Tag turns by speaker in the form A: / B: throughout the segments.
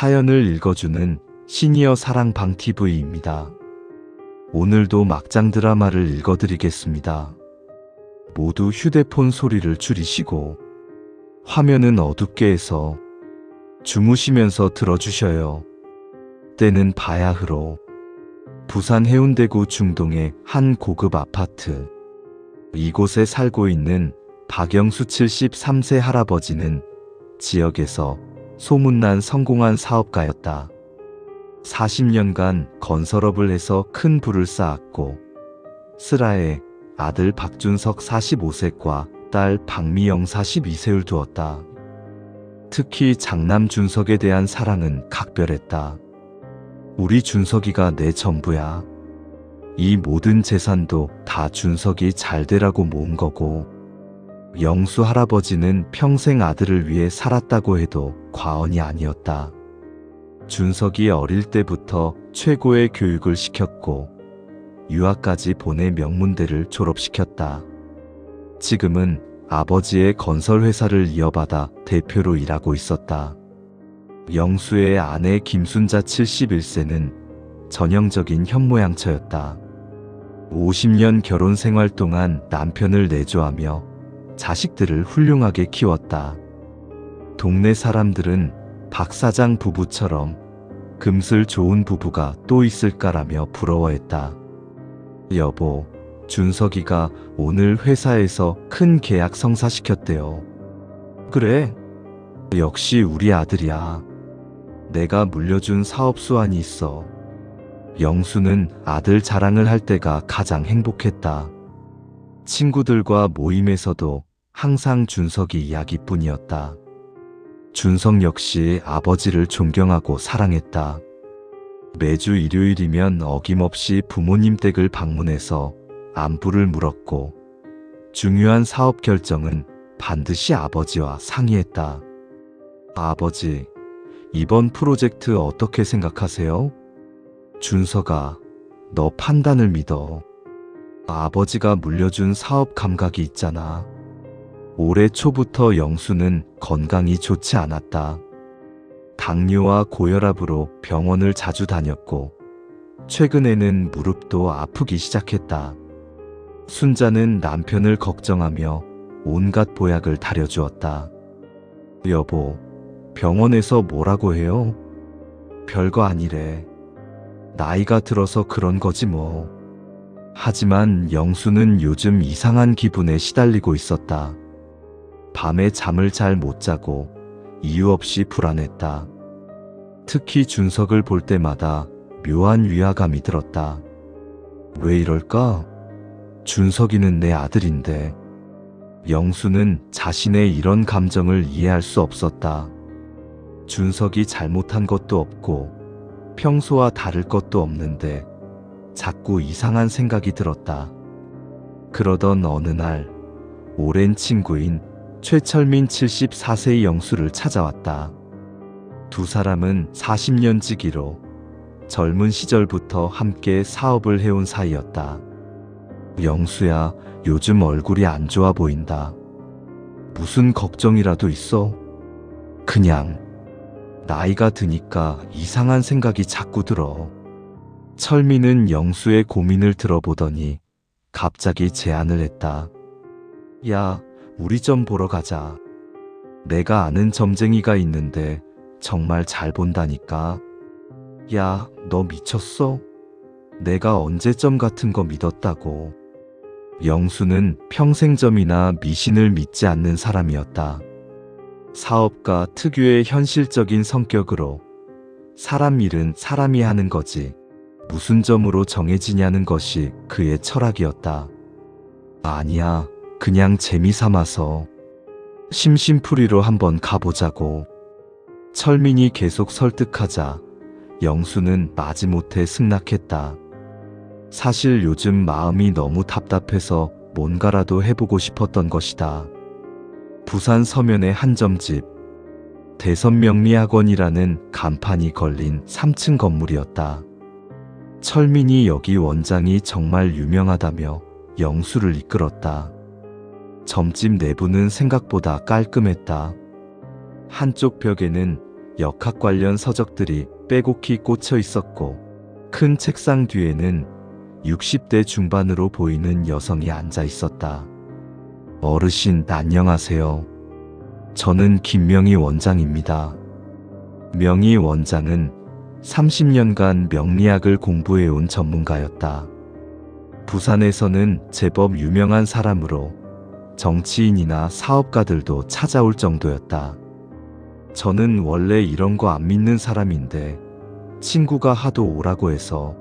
A: 사연을 읽어주는 시니어 사랑방 TV입니다. 오늘도 막장 드라마를 읽어드리겠습니다. 모두 휴대폰 소리를 줄이시고 화면은 어둡게 해서 주무시면서 들어주셔요. 때는 바야흐로 부산 해운대구 중동의 한 고급 아파트. 이곳에 살고 있는 박영수 73세 할아버지는 지역에서 소문난 성공한 사업가였다. 40년간 건설업을 해서 큰 부를 쌓았고 슬하에 아들 박준석 45세과 딸 박미영 42세를 두었다. 특히 장남 준석에 대한 사랑은 각별했다. 우리 준석이가 내 전부야. 이 모든 재산도 다 준석이 잘 되라고 모은 거고, 영수 할아버지는 평생 아들을 위해 살았다고 해도 과언이 아니었다. 준석이 어릴 때부터 최고의 교육을 시켰고, 유학까지 보내 명문대를 졸업시켰다. 지금은 아버지의 건설회사를 이어받아 대표로 일하고 있었다. 영수의 아내 김순자 71세는 전형적인 현모양처였다. 50년 결혼 생활 동안 남편을 내조하며 자식들을 훌륭하게 키웠다. 동네 사람들은 박 사장 부부처럼 금슬 좋은 부부가 또 있을까라며 부러워했다. 여보, 준석이가 오늘 회사에서 큰 계약 성사시켰대요. 그래. 역시 우리 아들이야. 내가 물려준 사업 수완이 있어. 영수는 아들 자랑을 할 때가 가장 행복했다. 친구들과 모임에서도 항상 준석이 이야기뿐이었다. 준석 역시 아버지를 존경하고 사랑했다. 매주 일요일이면 어김없이 부모님 댁을 방문해서 안부를 물었고 중요한 사업 결정은 반드시 아버지와 상의했다. 아버지, 이번 프로젝트 어떻게 생각하세요? 준서가 너 판단을 믿어. 아버지가 물려준 사업 감각이 있잖아. 올해 초부터 영수는 건강이 좋지 않았다. 당뇨와 고혈압으로 병원을 자주 다녔고, 최근에는 무릎도 아프기 시작했다. 순자는 남편을 걱정하며 온갖 보약을 다려주었다. 여보, 병원에서 뭐라고 해요? 별거 아니래. 나이가 들어서 그런 거지 뭐. 하지만 영수는 요즘 이상한 기분에 시달리고 있었다. 밤에 잠을 잘 못 자고 이유 없이 불안했다. 특히 준석을 볼 때마다 묘한 위화감이 들었다. 왜 이럴까? 준석이는 내 아들인데. 영수는 자신의 이런 감정을 이해할 수 없었다. 준석이 잘못한 것도 없고 평소와 다를 것도 없는데 자꾸 이상한 생각이 들었다. 그러던 어느 날 오랜 친구인 최철민 74세의 영수를 찾아왔다. 두 사람은 40년 지기로 젊은 시절부터 함께 사업을 해온 사이였다. 영수야, 요즘 얼굴이 안 좋아 보인다. 무슨 걱정이라도 있어? 그냥 나이가 드니까 이상한 생각이 자꾸 들어. 철민은 영수의 고민을 들어보더니 갑자기 제안을 했다. 야, 우리 점 보러 가자. 내가 아는 점쟁이가 있는데 정말 잘 본다니까. 야, 너 미쳤어? 내가 언제 점 같은 거 믿었다고. 영수는 평생 점이나 미신을 믿지 않는 사람이었다. 사업가 특유의 현실적인 성격으로 사람 일은 사람이 하는 거지 무슨 점으로 정해지냐는 것이 그의 철학이었다. 아니야, 그냥 재미 삼아서 심심풀이로 한번 가보자고. 철민이 계속 설득하자 영수는 마지못해 승낙했다. 사실 요즘 마음이 너무 답답해서 뭔가라도 해보고 싶었던 것이다. 부산 서면의 한 점집 대선명리학원이라는 간판이 걸린 3층 건물이었다. 철민이 여기 원장이 정말 유명하다며 영수를 이끌었다. 점집 내부는 생각보다 깔끔했다. 한쪽 벽에는 역학 관련 서적들이 빼곡히 꽂혀 있었고 큰 책상 뒤에는 60대 중반으로 보이는 여성이 앉아 있었다. 어르신 안녕하세요. 저는 김명희 원장입니다. 명희 원장은 30년간 명리학을 공부해온 전문가였다. 부산에서는 제법 유명한 사람으로 정치인이나 사업가들도 찾아올 정도였다. 저는 원래 이런 거 안 믿는 사람인데 친구가 하도 오라고 해서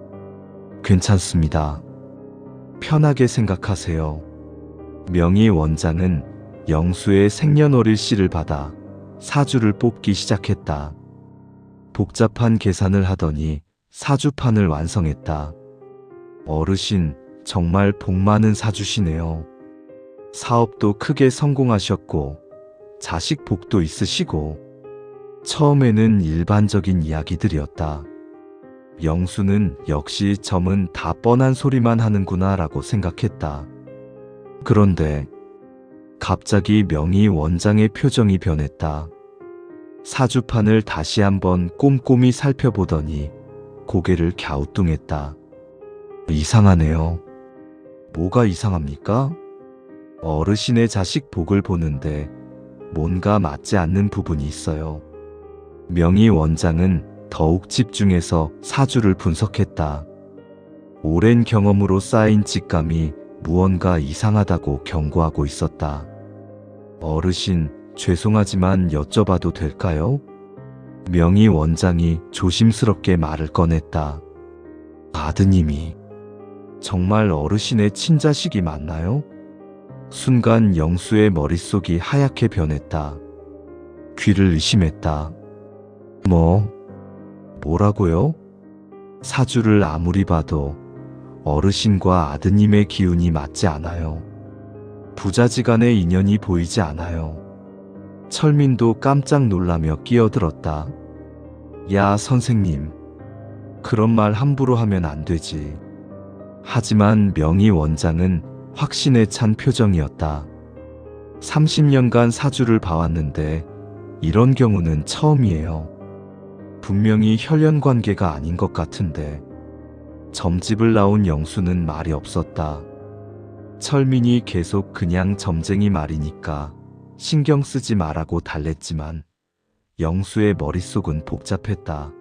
A: 괜찮습니다. 편하게 생각하세요. 명희 원장은 영수의 생년월일 씨를 받아 사주를 뽑기 시작했다. 복잡한 계산을 하더니 사주판을 완성했다. 어르신, 정말 복 많은 사주시네요. 사업도 크게 성공하셨고, 자식 복도 있으시고, 처음에는 일반적인 이야기들이었다. 영수는 역시 점은 다 뻔한 소리만 하는구나 라고 생각했다. 그런데 갑자기 명희 원장의 표정이 변했다. 사주판을 다시 한번 꼼꼼히 살펴보더니 고개를 갸우뚱했다. 이상하네요. 뭐가 이상합니까? 어르신의 자식 복을 보는데 뭔가 맞지 않는 부분이 있어요. 명희 원장은 더욱 집중해서 사주를 분석했다. 오랜 경험으로 쌓인 직감이 무언가 이상하다고 경고하고 있었다. 어르신, 죄송하지만 여쭤봐도 될까요? 명희 원장이 조심스럽게 말을 꺼냈다. 아드님이 정말 어르신의 친자식이 맞나요? 순간 영수의 머릿속이 하얗게 변했다. 귀를 의심했다. 뭐, 뭐라고요? 사주를 아무리 봐도 어르신과 아드님의 기운이 맞지 않아요. 부자지간의 인연이 보이지 않아요. 철민도 깜짝 놀라며 끼어들었다. 야, 선생님. 그런 말 함부로 하면 안 되지. 하지만 명희 원장은 확신에 찬 표정이었다. 30년간 사주를 봐왔는데 이런 경우는 처음이에요. 분명히 혈연 관계가 아닌 것 같은데 점집을 나온 영수는 말이 없었다. 철민이 계속 그냥 점쟁이 말이니까 신경 쓰지 말라고 달랬지만 영수의 머릿속은 복잡했다.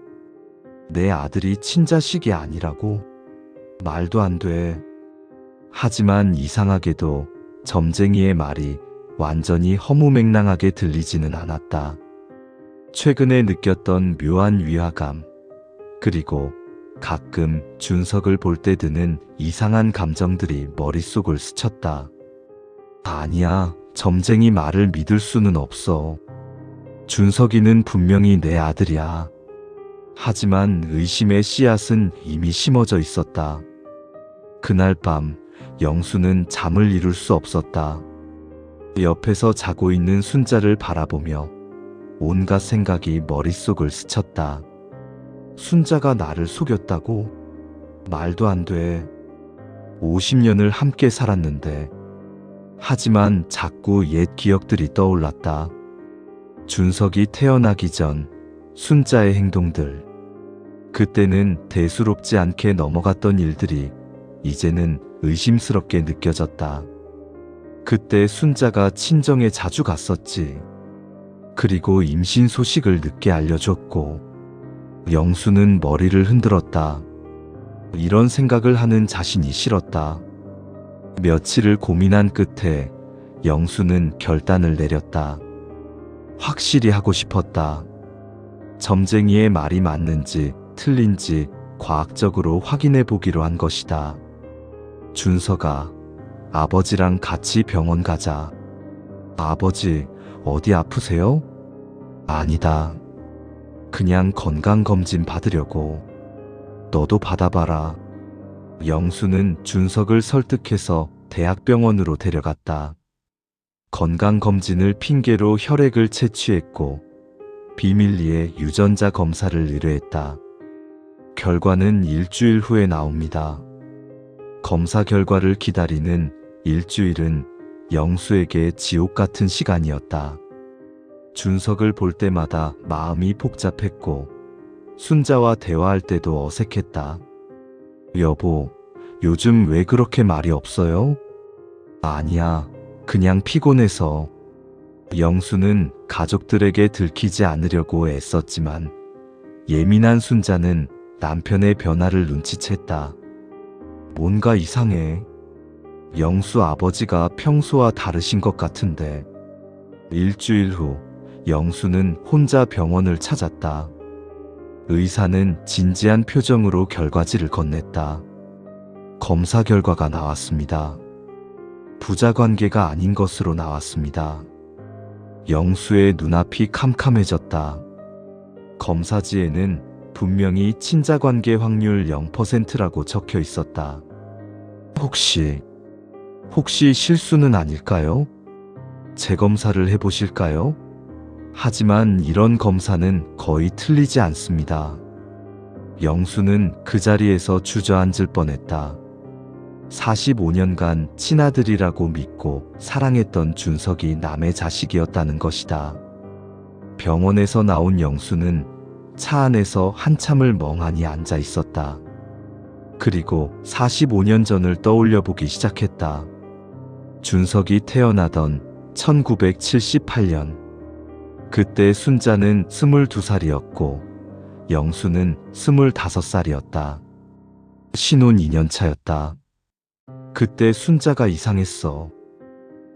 A: 내 아들이 친자식이 아니라고? 말도 안 돼. 하지만 이상하게도 점쟁이의 말이 완전히 허무맹랑하게 들리지는 않았다. 최근에 느꼈던 묘한 위화감, 그리고 가끔 준석을 볼 때 드는 이상한 감정들이 머릿속을 스쳤다. 아니야, 점쟁이 말을 믿을 수는 없어. 준석이는 분명히 내 아들이야. 하지만 의심의 씨앗은 이미 심어져 있었다. 그날 밤 영수는 잠을 이룰 수 없었다. 옆에서 자고 있는 순자를 바라보며 온갖 생각이 머릿속을 스쳤다. 순자가 나를 속였다고? 말도 안 돼. 50년을 함께 살았는데. 하지만 자꾸 옛 기억들이 떠올랐다. 준석이 태어나기 전 순자의 행동들. 그때는 대수롭지 않게 넘어갔던 일들이 이제는 의심스럽게 느껴졌다. 그때 순자가 친정에 자주 갔었지. 그리고 임신 소식을 늦게 알려줬고, 영수는 머리를 흔들었다. 이런 생각을 하는 자신이 싫었다. 며칠을 고민한 끝에 영수는 결단을 내렸다. 확실히 하고 싶었다. 점쟁이의 말이 맞는지 틀린지 과학적으로 확인해 보기로 한 것이다. 준서가 아버지랑 같이 병원 가자. 아버지, 어디 아프세요? 아니다. 그냥 건강검진 받으려고. 너도 받아봐라. 영수는 준석을 설득해서 대학병원으로 데려갔다. 건강검진을 핑계로 혈액을 채취했고, 비밀리에 유전자 검사를 의뢰했다. 결과는 일주일 후에 나옵니다. 검사 결과를 기다리는 일주일은 영수에게 지옥 같은 시간이었다. 준석을 볼 때마다 마음이 복잡했고 순자와 대화할 때도 어색했다. 여보, 요즘 왜 그렇게 말이 없어요? 아니야, 그냥 피곤해서. 영수는 가족들에게 들키지 않으려고 애썼지만 예민한 순자는 남편의 변화를 눈치챘다. 뭔가 이상해. 영수 아버지가 평소와 다르신 것 같은데. 일주일 후 영수는 혼자 병원을 찾았다. 의사는 진지한 표정으로 결과지를 건넸다. 검사 결과가 나왔습니다. 부자 관계가 아닌 것으로 나왔습니다. 영수의 눈앞이 캄캄해졌다. 검사지에는 분명히 친자 관계 확률 0%라고 적혀 있었다. 혹시, 혹시 실수는 아닐까요? 재검사를 해보실까요? 하지만 이런 검사는 거의 틀리지 않습니다. 영수는 그 자리에서 주저앉을 뻔했다. 45년간 친아들이라고 믿고 사랑했던 준석이 남의 자식이었다는 것이다. 병원에서 나온 영수는 차 안에서 한참을 멍하니 앉아 있었다. 그리고 45년 전을 떠올려 보기 시작했다. 준석이 태어나던 1978년. 그때 순자는 22살이었고 영수는 25살이었다. 신혼 2년 차였다. 그때 순자가 이상했어.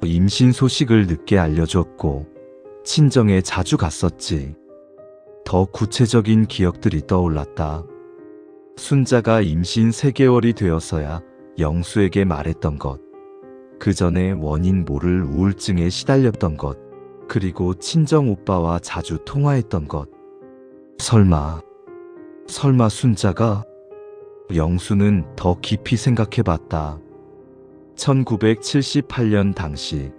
A: 임신 소식을 늦게 알려줬고 친정에 자주 갔었지. 더 구체적인 기억들이 떠올랐다. 순자가 임신 3개월이 되어서야 영수에게 말했던 것. 그 전에 원인 모를 우울증에 시달렸던 것. 그리고 친정 오빠와 자주 통화했던 것. 설마, 설마 순자가? 영수는 더 깊이 생각해 봤다. 1978년 당시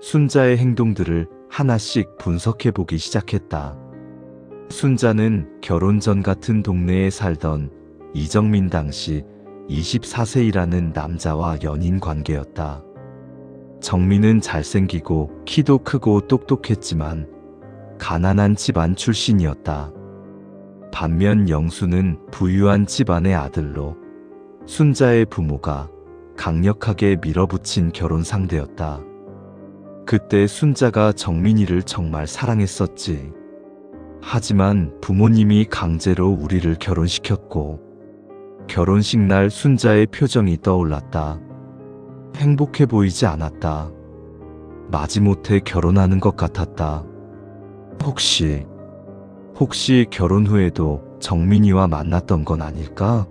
A: 순자의 행동들을 하나씩 분석해 보기 시작했다. 순자는 결혼 전 같은 동네에 살던 이정민 당시 24세이라는 남자와 연인 관계였다. 정민은 잘생기고 키도 크고 똑똑했지만 가난한 집안 출신이었다. 반면 영수는 부유한 집안의 아들로 순자의 부모가 강력하게 밀어붙인 결혼 상대였다. 그때 순자가 정민이를 정말 사랑했었지. 하지만 부모님이 강제로 우리를 결혼시켰고, 결혼식 날 순자의 표정이 떠올랐다. 행복해 보이지 않았다. 마지못해 결혼하는 것 같았다. 혹시, 혹시 결혼 후에도 정민이와 만났던 건 아닐까?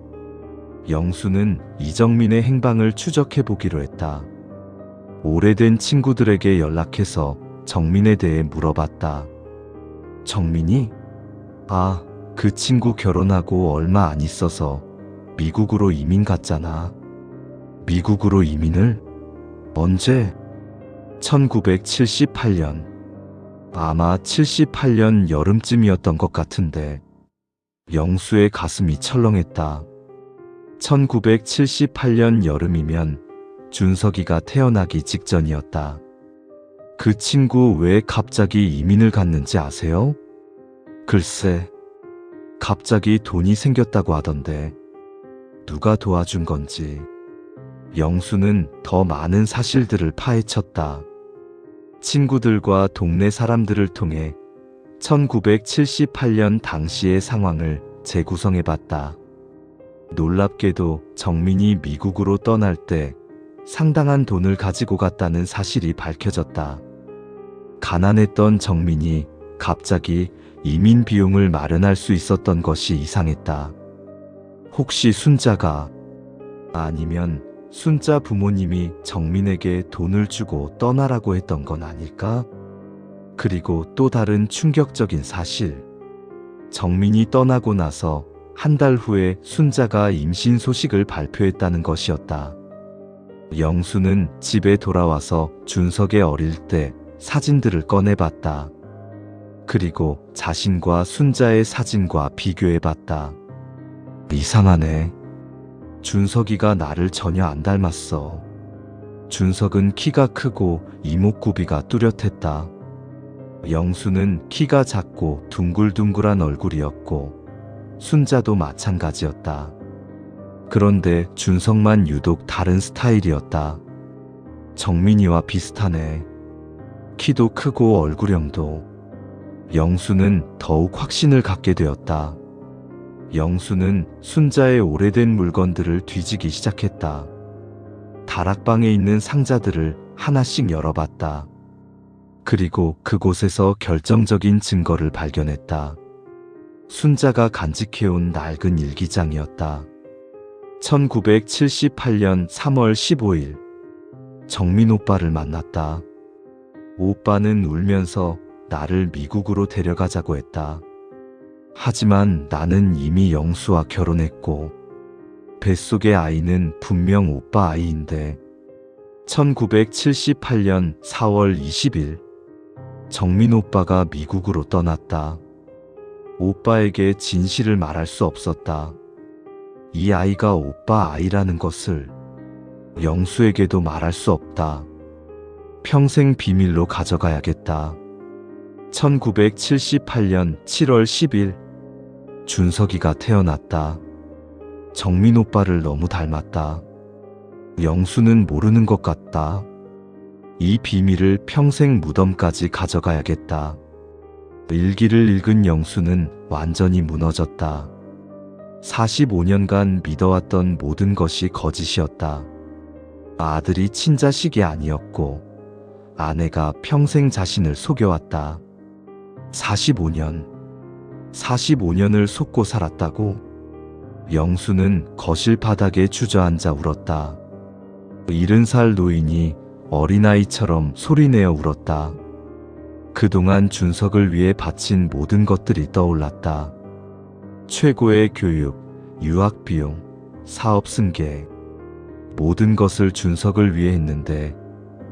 A: 영수는 이정민의 행방을 추적해 보기로 했다. 오래된 친구들에게 연락해서 정민에 대해 물어봤다. 정민이? 아, 그 친구 결혼하고 얼마 안 있어서 미국으로 이민 갔잖아. 미국으로 이민을? 언제? 1978년. 아마 78년 여름쯤이었던 것 같은데. 영수의 가슴이 철렁했다. 1978년 여름이면 준석이가 태어나기 직전이었다. 그 친구 왜 갑자기 이민을 갔는지 아세요? 글쎄, 갑자기 돈이 생겼다고 하던데, 누가 도와준 건지. 영수는 더 많은 사실들을 파헤쳤다. 친구들과 동네 사람들을 통해 1978년 당시의 상황을 재구성해 봤다. 놀랍게도 정민이 미국으로 떠날 때 상당한 돈을 가지고 갔다는 사실이 밝혀졌다. 가난했던 정민이 갑자기 이민 비용을 마련할 수 있었던 것이 이상했다. 혹시 순자가 아니면 순자 부모님이 정민에게 돈을 주고 떠나라고 했던 건 아닐까? 그리고 또 다른 충격적인 사실. 정민이 떠나고 나서 한 달 후에 순자가 임신 소식을 발표했다는 것이었다. 영수는 집에 돌아와서 준석의 어릴 때 사진들을 꺼내봤다. 그리고 자신과 순자의 사진과 비교해봤다. 이상하네. 준석이가 나를 전혀 안 닮았어. 준석은 키가 크고 이목구비가 뚜렷했다. 영수는 키가 작고 둥글둥글한 얼굴이었고 순자도 마찬가지였다. 그런데 준석만 유독 다른 스타일이었다. 정민이와 비슷하네. 키도 크고 얼굴형도. 영수는 더욱 확신을 갖게 되었다. 영수는 순자의 오래된 물건들을 뒤지기 시작했다. 다락방에 있는 상자들을 하나씩 열어봤다. 그리고 그곳에서 결정적인 증거를 발견했다. 순자가 간직해온 낡은 일기장이었다. 1978년 3월 15일 정민 오빠를 만났다. 오빠는 울면서 나를 미국으로 데려가자고 했다. 하지만 나는 이미 영수와 결혼했고 뱃속의 아이는 분명 오빠 아이인데 1978년 4월 20일 정민 오빠가 미국으로 떠났다. 오빠에게 진실을 말할 수 없었다. 이 아이가 오빠 아이라는 것을 영수에게도 말할 수 없다. 평생 비밀로 가져가야겠다. 1978년 7월 10일 준석이가 태어났다. 정민 오빠를 너무 닮았다. 영수는 모르는 것 같다. 이 비밀을 평생 무덤까지 가져가야겠다. 일기를 읽은 영수는 완전히 무너졌다. 45년간 믿어왔던 모든 것이 거짓이었다. 아들이 친자식이 아니었고 아내가 평생 자신을 속여왔다. 45년. 45년을 속고 살았다고? 영수는 거실 바닥에 주저앉아 울었다. 일흔 살 노인이 어린아이처럼 소리내어 울었다. 그동안 준석을 위해 바친 모든 것들이 떠올랐다. 최고의 교육, 유학 비용, 사업 승계. 모든 것을 준석을 위해 했는데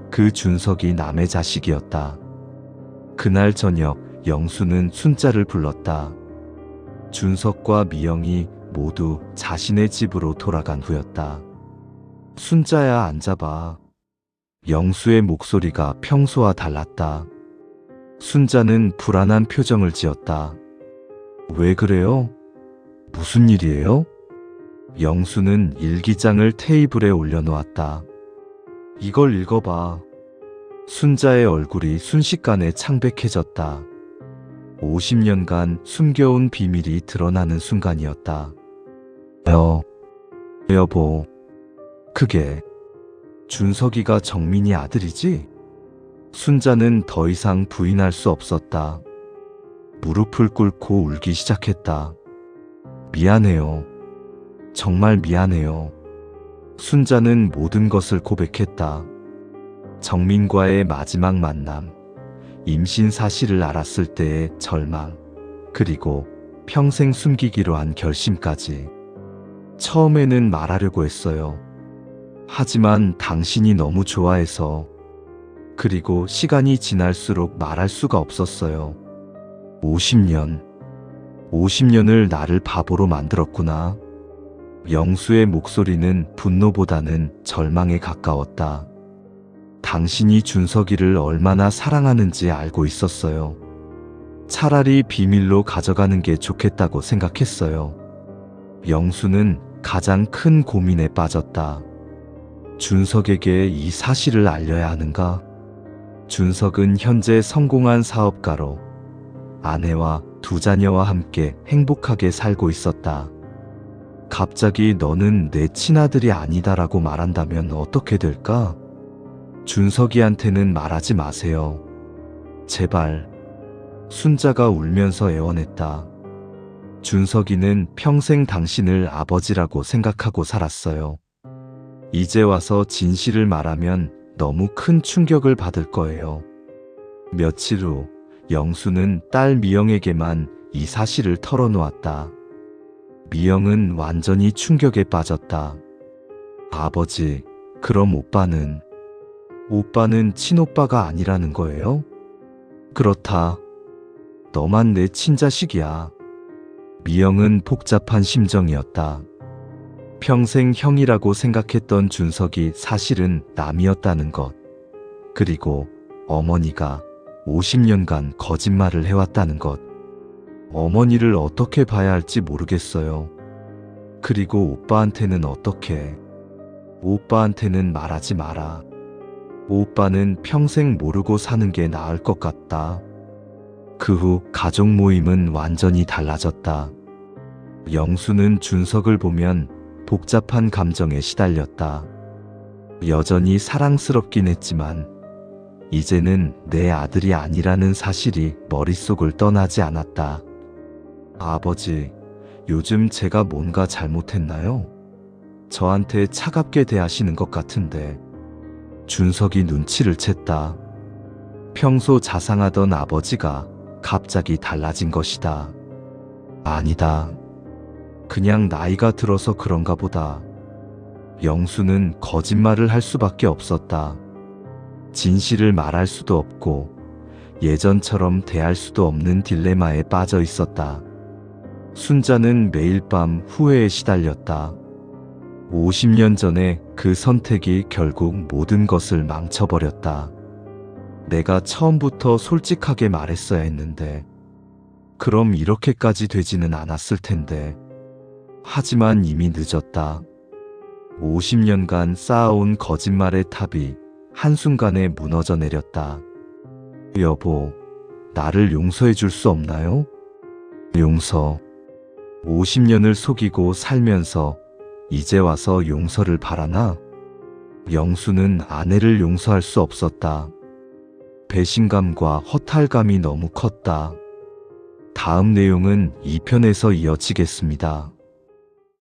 A: 그 준석이 남의 자식이었다. 그날 저녁 영수는 순자를 불렀다. 준석과 미영이 모두 자신의 집으로 돌아간 후였다. 순자야 앉아봐. 영수의 목소리가 평소와 달랐다. 순자는 불안한 표정을 지었다. 왜 그래요? 무슨 일이에요? 영수는 일기장을 테이블에 올려놓았다. 이걸 읽어봐. 순자의 얼굴이 순식간에 창백해졌다. 50년간 숨겨온 비밀이 드러나는 순간이었다. 여, 여보, 그게 준석이가 정민이 아들이지? 순자는 더 이상 부인할 수 없었다. 무릎을 꿇고 울기 시작했다. 미안해요. 정말 미안해요. 순자는 모든 것을 고백했다. 정민과의 마지막 만남, 임신 사실을 알았을 때의 절망, 그리고 평생 숨기기로 한 결심까지. 처음에는 말하려고 했어요. 하지만 당신이 너무 좋아해서, 그리고 시간이 지날수록 말할 수가 없었어요. 50년. 50년을 나를 바보로 만들었구나. 영수의 목소리는 분노보다는 절망에 가까웠다. 당신이 준석이를 얼마나 사랑하는지 알고 있었어요. 차라리 비밀로 가져가는 게 좋겠다고 생각했어요. 영수는 가장 큰 고민에 빠졌다. 준석에게 이 사실을 알려야 하는가? 준석은 현재 성공한 사업가로 아내와 두 자녀와 함께 행복하게 살고 있었다. 갑자기 너는 내 친아들이 아니다라고 말한다면 어떻게 될까? 준석이한테는 말하지 마세요. 제발. 순자가 울면서 애원했다. 준석이는 평생 당신을 아버지라고 생각하고 살았어요. 이제 와서 진실을 말하면 너무 큰 충격을 받을 거예요. 며칠 후 영수는 딸 미영에게만 이 사실을 털어놓았다. 미영은 완전히 충격에 빠졌다. 아버지, 그럼 오빠는 오빠는 친오빠가 아니라는 거예요? 그렇다. 너만 내 친자식이야. 미영은 복잡한 심정이었다. 평생 형이라고 생각했던 준석이 사실은 남이었다는 것. 그리고 어머니가 50년간 거짓말을 해왔다는 것. 어머니를 어떻게 봐야 할지 모르겠어요. 그리고 오빠한테는 어떻게? 오빠한테는 말하지 마라. 오빠는 평생 모르고 사는 게 나을 것 같다. 그 후 가족 모임은 완전히 달라졌다. 영수는 준석을 보면 복잡한 감정에 시달렸다. 여전히 사랑스럽긴 했지만 이제는 내 아들이 아니라는 사실이 머릿속을 떠나지 않았다. 아버지, 요즘 제가 뭔가 잘못했나요? 저한테 차갑게 대하시는 것 같은데. 준석이 눈치를 챘다. 평소 자상하던 아버지가 갑자기 달라진 것이다. 아니다. 그냥 나이가 들어서 그런가 보다. 영수는 거짓말을 할 수밖에 없었다. 진실을 말할 수도 없고 예전처럼 대할 수도 없는 딜레마에 빠져 있었다. 순자는 매일 밤 후회에 시달렸다. 50년 전에 그 선택이 결국 모든 것을 망쳐버렸다. 내가 처음부터 솔직하게 말했어야 했는데, 그럼 이렇게까지 되지는 않았을 텐데. 하지만 이미 늦었다. 50년간 쌓아온 거짓말의 탑이 한순간에 무너져 내렸다. 여보, 나를 용서해 줄 수 없나요? 용서. 50년을 속이고 살면서 이제 와서 용서를 바라나? 영수는 아내를 용서할 수 없었다. 배신감과 허탈감이 너무 컸다. 다음 내용은 2편에서 이어지겠습니다.